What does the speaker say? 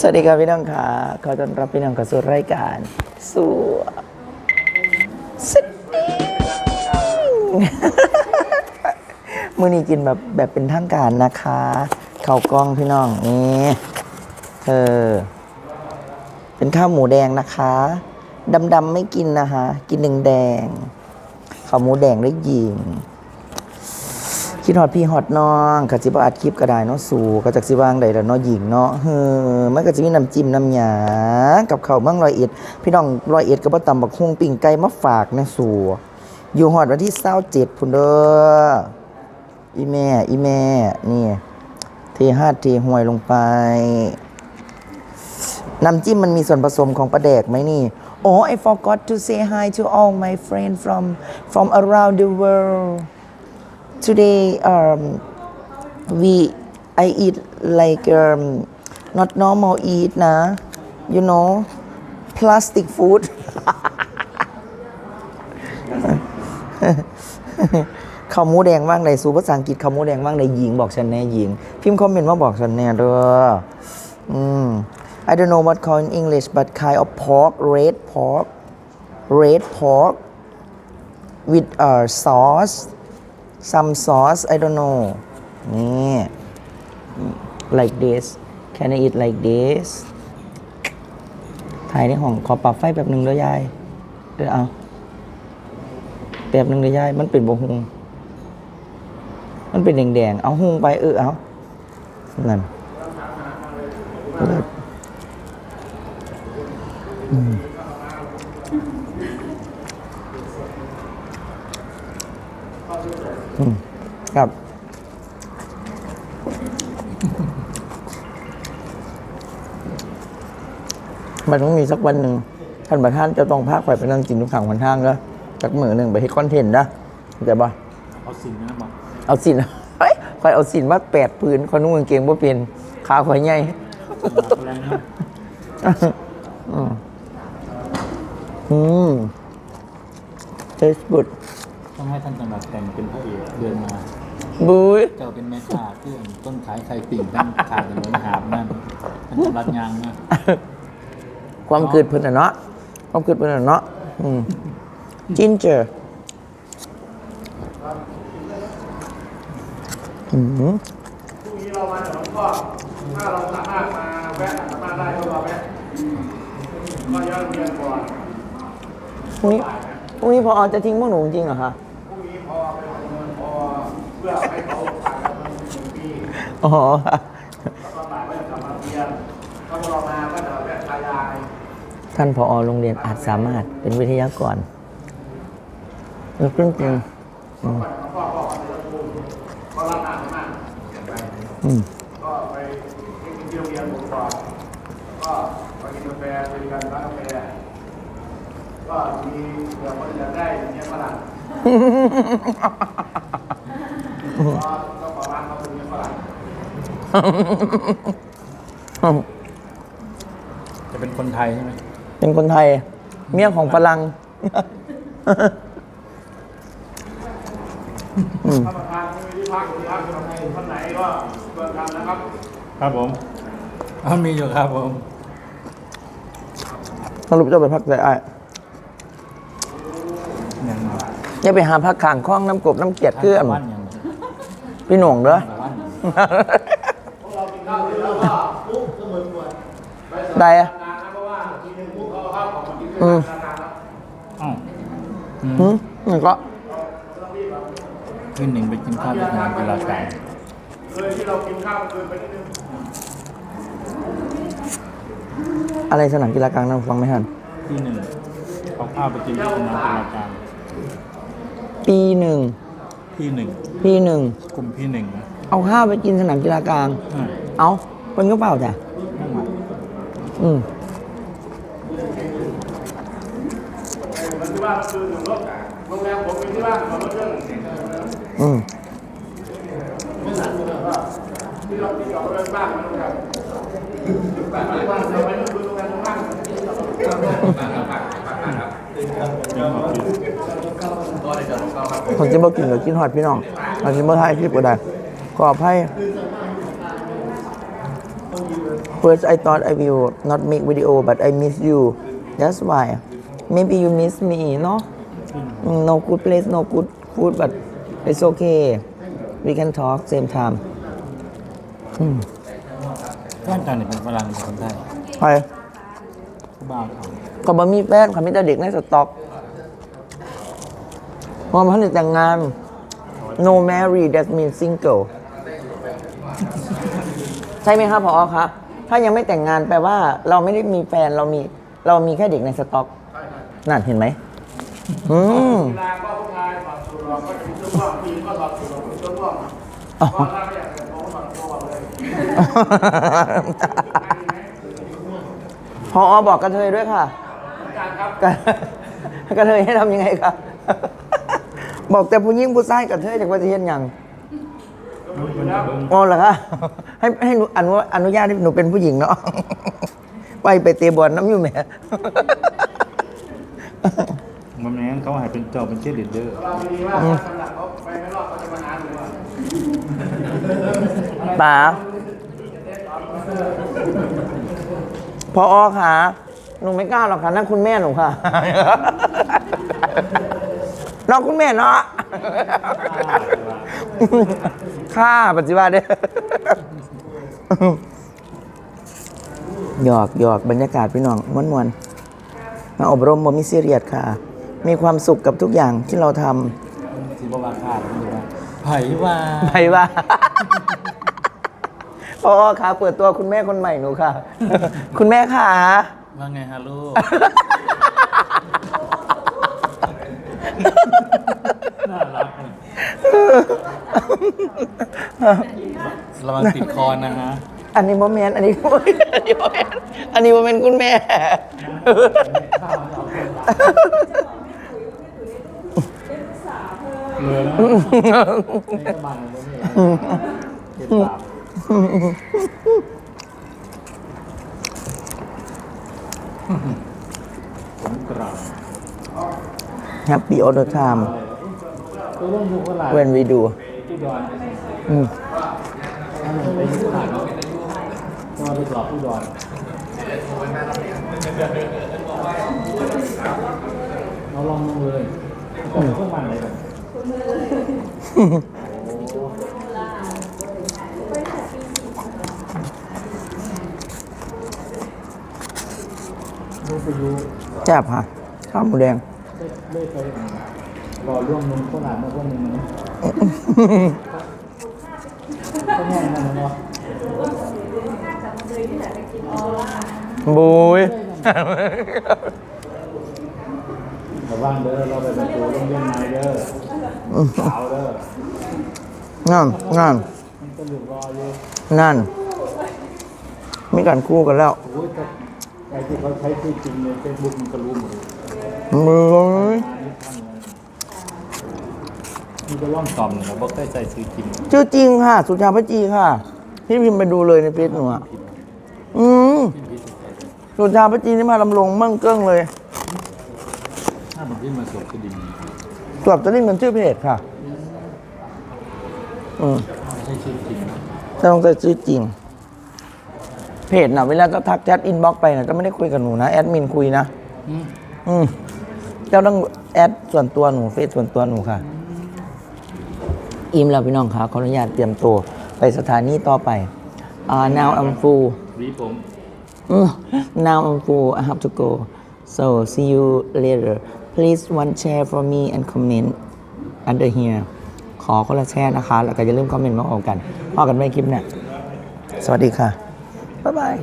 สวัสดีครับพี่น้องค่ะ ขอต้อนรับพี่น้องเข้าสู่รายการสู่สติมื้อนี้กินแบบแบบเป็นทางการนะคะข้าวกล้องพี่น้องนี่เธอเป็นข้าวหมูแดงนะคะดำๆไม่กินนะคะ กินหนึ่งแดงข้าวหมูแดงได้ยิง คิดฮอดพี่ฮอดน้องก็สิบ่อัดคลิปก็ได้เนาะสู่ก็จักสิวางได้แล้วเนาะหญิงเนาะเฮ้อมันก็จะมีน้ำจิ้มน้ำหยากับข้าวเมืองร้อยเอ็ด พี่น้องร้อยเอ็ดก็บ่ตำบักฮุ่งปิ้งไก่มาฝากนะสู่อยู่ฮอดวันที่27พุ่นเด้ออีแม่อีแม่นี่เทหาดเทห่วยลงไปน้ำจิ้มมันมีส่วนผสมของปลาแดกไหมนี่อ๋อ I forgot to say hi to all my friends from from around the world today um we I eat like um not normal eat นะ you know plastic food ข้าวหมูแดงว่างในสูภาษาอังกฤษข้าวหมูแดงว่างในหญิงบอกฉันแน่หญิง พิมพ์คอมเมนต์มาบอกฉันแน่เด้ออืม I don't know what call in English but kind of pork red pork red pork with uh sauce some sauce I don't know นี่ like this can I eat like this ถ่ายในห้องขอปรับไฟแบบหนึ่งเด้อยายเด้อเอาแบบหนึ่งเด้อยาย มันเป็นบะฮุงมันเป็นแดงๆ เอาหุงไปเออเอานั่นอืมอืม ครับมันต้องมีสักวันหนึ่งท่านประธานจะต้องพาข่อยไปนั่งกินทุกขังวันทางแล้วสักมือหนึ่งไปเฮ็ดคอนเทนต์นะเข้าใจปะเอาสิ่งนั้นมาเอาสินเฮ้ยข่อยเอาสินมาแปดพื้นคนนุ่งกางเกงว่าเป็นขาข่อยใหญ่แรงนะอืมอืม taste good ต้องให้ท่านจังหวัดแต่งเป็นพระเอกเดินมา บุ้ยเจ้าเป็นแม่ค้าเครื่องต้นขายไข่ปิ่งท่านขายถนนหาบนั่นท่านจังหวัดยางนะความเกิดเพิ่นน่ะเนาะความเกิดเพิ่นน่ะเนาะอืม ginger อืมพรุ่งนี้เรามาหนองก็ถ้าเราสามารถมาแวะสามารถได้ก็มาแวะก็ย้อนเรียนก่อนพรุ่งนี้พรุ่งนี้พอจะทิ้งพวกหนูจริงเหรอคะ อ๋อแล้วก็บ่ายก็จะกลับมาเรียนถ้าพวกเรามาก็จะแวะทายายท่านพอโรงเรียนอาจสามารถเป็นวิทยากรเออจริงจริงๆอืมก่อนแล้วก็ก็จะระบุก็รับงานมากอืมก็ไปกินที่โรงเรียนผมก่อนก็ไปกินกาแฟไปกันร้านกาแฟก็มีเผื่อคนอยากได้อย่างเงี้ยฝรั่ง จะเป็นคนไทยใช่ไหมเป็นคนไทย เมียของฝรั่งถ้าประธานไม่มีที่พักที่พักทำไงท่านไหนก็เปิดกันนะครับ ครับผมอ้าวมีอยู่ครับผมสรุปจะไปพักแต่ไอ้ายอย่างอย่าไปหาพักข้างคล้องน้ำกบน้ำเกียดเครื่องวันอย่างพี่หน่งเด้อ วัน ได้อะ นานนะเพราะว่าทีหนึงพวกเขา เข้าของมันกินอืมนานๆแล้วอ้าวอืมหืมนี่ก็ขึ้นหนึ่งไปกินข้าวที่สนามกีฬากลางเลยที่เรากินข้าวเกินไปนิดนึงอะไรสนามกีฬากลางนั่งฟังไม่ทันที่หนึ่งเอาข้าวไปกินที่สนามกีฬากลางปีหนึ่งที่หนึ่งปีหนึ่งกลุ่มที่หนึ่งนะเอาข้าวไปกินสนามกีฬากลางอืมเอาคนก็เปล่าจ้ะไม่หมด อืมมันที่บ้านคือหนึ่งรถโรงแรมผมมีที่บ้านของรถเครื่องอืมที่เราที่จอดรถบ้านมันแบบบ้านที่บ้านเราไปนู่นคือโรงแรมบ้านคนจะมากินกับกินหอดพี่น้องคนจะมาถ่ายคลิปก็ได้ขออภัย First I thought I will not make video but I miss you that's why maybe you miss me no Mm, no good place no good food but it's okay we can talk same time แฟนกันเนี่ยเป็นฝรั่งหรือคนไทยใครผู้บ่าวเขาก็บ่มีแฟนเขามีแต่เด็กในสต็อกเพราะมันแต่งงาน no marry that means single ใช่ไหมครับพอครับ ถ้ายังไม่แต่งงานแปลว่าเราไม่ได้มีแฟนเรามีเรามีแค่เด็กในสต็อกนั่นเห็นไหมอืมเวลาก็ผู้ชายถอดสูทออกก็จะมีช่วงว่างผู้หญิงก็ถอดสูทออกมีช่วงว่างเพราะถ้าไม่อยากจะโม้ถอดตัวออกเลยพออบอกกระเทยด้วยค่ะอาจารย์ครับกระกระเทยให้ทำยังไงครับบอกแต่ผู้หญิงผู้ชายกระเทยจากประเทศยัง อยู่แล้วอ๋อเหรอคะให้ให้หนูอนุอนุญาตให้หนูเป็นผู้หญิงเนาะ ไปไปเตะบอลน้ำอยู่แหม่ มันแม้นเขาหายเป็นเจ้าเป็นเชียร์ลีดเดอร์ เราพอดีว่าถ้าสำหรับเขาไปไม่รอดเขาจะมาหาหนูอะป๋าพออค่ะ หนูไม่กล้าหรอกค่ะนั่นคุณแม่หนูค่ะ น้องคุณแม่เนาะค่าปัจจุบันเนี่ยหยอกหยอกบรรยากาศพี่น้องมวนมวนๆมาอบรมบ่มีซีเรียสค่ะ มีความสุขกับทุกอย่างที่เราทสิบว่าค่าหรือว่าไผ่ว่าำไปว่าพอค่ะเปิดตัวคุณแม่คนใหม่หนูค่ะ คุณแม่ค่ะว่าไงฮะลูก น่ารักเระวังติดคอนะฮะอันนี้โมเมนต์อันนี้บ่แม่นอันนี้โมเมนต์อันนี้โมเมนต์คุณแม่เลือแล้วนี่ก็มันเลยเจ็บปากผมกราบ Happy all the time ตัวร่วมเวลา when we do ผู้ดอนอืมถ้ามันไปยุคผ่านก็มาไปสอบผู้ดอนเราลองดูเลยเครื่องมันอะไรกันลูกไปยูแซ่บค่ะข้าวหมูแดง ได้ไปรอร่วมนุ่มข้าวหลามมาพวกนึงนะก็แน่นอนเนาะบุยระวังเด้อเราไปประตูโรงเรียนนายเด้อสาวเด้อนั่นนั่นมันก็หลุดรออยู่นั่นมีการคู่กันแล้วโอ้ยแต่ที่เขาใช้ชื่อจริงในเฟซบุ๊กมันก็รู้หมดเลย มือมีก็ร่องตอมนึ่งแล้วบอกได้ใจชื่อจริงชื่อจริงค่ะ สุชาพจีค่ะ พี่พิมพ์ไปดูเลยในเฟซหนูอะอืมสุชาพจีนี่มาลำลงมั่งเกิ้งเลยถ้ามันขึ้นมาสวดก็ดีตรวจจะด้เงินชื่อเพจค่ะ อืมไม่ใช่ชื่อจริงจะต้องใส่ชื่อจริง เพจน่ะเวลาก็ทักแชทอินบ็อกไปน่ะจะไม่ได้คุยกับหนูนะ แอดมินคุยนะ อืมอืม เจ้าต้องแอดส่วนตัวหนูเฟซส่วนตัวหนูค่ะ อิมแล้วพี่น้องค่ะขออนุญาตเตรียมตัวไปสถานีต่อไปอ่า now I'm full วีผม Mm, now I'm full I have to go so see you later please one share for me and comment under here ขอคนละแชร์นะคะ แล้วก็อย่าลืมคอมเมนต์มาออกกันพอกันไม่คลิปเนี่ยสวัสดีค่ะ บ๊ายบาย